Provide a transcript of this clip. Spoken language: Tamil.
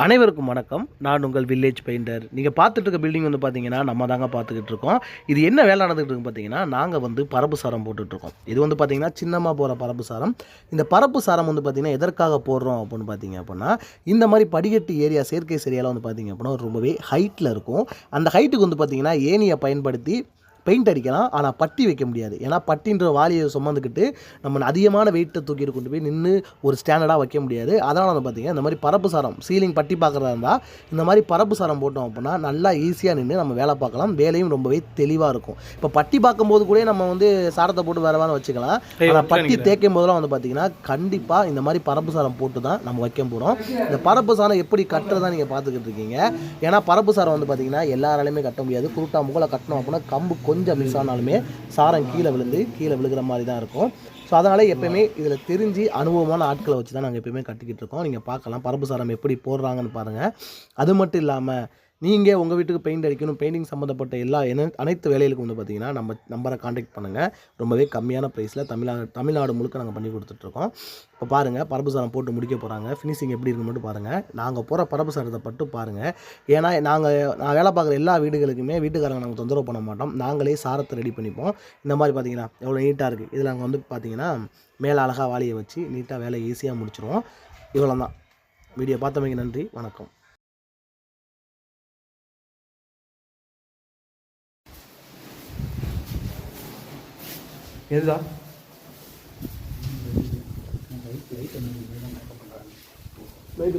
அனைவருக்கும் வணக்கம். நான் உங்கள் வில்லேஜ் பெயிண்டர் நீங்கள் பார்த்துட்டு இருக்க பில்டிங் வந்து பார்த்தீங்கன்னா நம்ம தாங்க பார்த்துக்கிட்டு இருக்கோம் இது என்ன வேலை நடந்துகிட்டு இருக்கு பார்த்தீங்கன்னா நாங்கள் வந்து பரப்பு சாரம் போட்டுட்ருக்கோம். இது வந்து பார்த்தீங்கன்னா சின்னமாக போகிற பரப்பு சாரம். இந்த பரப்பு சாரம் வந்து பார்த்தீங்கன்னா எதற்காக போடுறோம் அப்படின்னு பார்த்தீங்க அப்படின்னா இந்த மாதிரி படிக்கட்டு ஏரியா செயற்கை சரியாலாம் வந்து பார்த்தீங்க அப்படின்னா ரொம்பவே ஹைட்டில் இருக்கும். அந்த ஹைட்டுக்கு வந்து பார்த்தீங்கன்னா ஏணியை பயன்படுத்தி பெயிண்ட் அடிக்கலாம் ஆனால் பட்டி வைக்க முடியாது. ஏன்னா பட்டின்ற வாளியை சுமந்துக்கிட்டு நம்ம அதிகமான வெயிட்டை தூக்கிட்டு கொண்டு போய் நின்று ஒரு ஸ்டாண்டர்டாக வைக்க முடியாது. அதனால் வந்து பார்த்தீங்கன்னா இந்த மாதிரி பரப்பு சாரம் சீலிங் பட்டி பார்க்குறதா இருந்தால் இந்த மாதிரி பரப்பு சாரம் போட்டோம் அப்படின்னா நல்லா ஈஸியாக நின்று நம்ம வேலை பார்க்கலாம். வேலையும் ரொம்பவே தெளிவாக இருக்கும். இப்போ பட்டி பார்க்கும்போது கூட நம்ம வந்து சாரத்தை போட்டு வேற வேறு வச்சுக்கலாம். ஆனால் பட்டி தேய்க்கும் போதெல்லாம் வந்து பார்த்தீங்கன்னா கண்டிப்பாக இந்த மாதிரி பரப்பு சாரம் போட்டு தான் நம்ம வைக்க போகிறோம் இந்த பரப்பு சாரம் எப்படி கட்டுறதா நீங்கள் பார்த்துக்கிட்டு இருக்கீங்க? ஏன்னா பரப்பு சாரம் வந்து பார்த்தீங்கன்னா எல்லாராலையுமே கட்ட முடியாது. குருட்டா முகலை கட்டணும் அப்படின்னா கம்பு கொஞ்சம் மிஸ் ஆனாலுமே சாரம் கீழே விழுந்து கீழே விழுகிற மாதிரி தான் இருக்கும். ஸோ அதனால் எப்பயுமே இதில் தெரிஞ்சு அனுபவமான ஆட்களை வச்சு தான் நாங்கள் எப்பயுமே கட்டிக்கிட்டு இருக்கோம். நீங்கள் பார்க்கலாம். பரப்பு சாரம் எப்படி போடுறாங்கன்னு பாருங்கள் அது மட்டும் இல்லாமல் நீங்கள் உங்கள் வீட்டுக்கு பெயிண்ட் அடிக்கணும் பெயிண்டிங் சம்மந்தப்பட்ட எல்லா என்ன அனைத்து வேலைகளுக்கும் வந்து பார்த்தீங்கன்னா நம்ம நம்பரை காண்டாக்ட் பண்ணுங்கள் ரொம்பவே கம்மியான ப்ரைஸில் தமிழ்நாடு தமிழ்நாடு முழுக்க நாங்கள் பண்ணி கொடுத்துட்ருக்கோம். இப்போ பாருங்கள் பரப்பு சாரம் போட்டு முடிக்க போகிறாங்க ஃபினிஷிங் எப்படி இருக்குன்னு மட்டும் பாருங்கள் நாங்கள் போகிற பரப்பு சாரத்தை பட்டு பாருங்கள் ஏன்னா நாங்கள் நான் வேலை பார்க்குற எல்லா வீடுகளுக்குமே வீட்டுக்காரங்க நாங்கள் தொந்தரவு பண்ண மாட்டோம். நாங்களே சாரத்தை ரெடி பண்ணிப்போம். இந்த மாதிரி பார்த்தீங்கன்னா எவ்வளோ நீட்டாக இருக்குது இதில் நாங்கள் வந்து பார்த்தீங்கன்னா மேலே அழகாக வாளியை வச்சு நீட்டாக வேலை ஈஸியாக முடிச்சிடுவோம் இவ்வளோ தான் வீடியோ பார்த்தமைக்கு நன்றி. வணக்கம். எதுதா? லைட்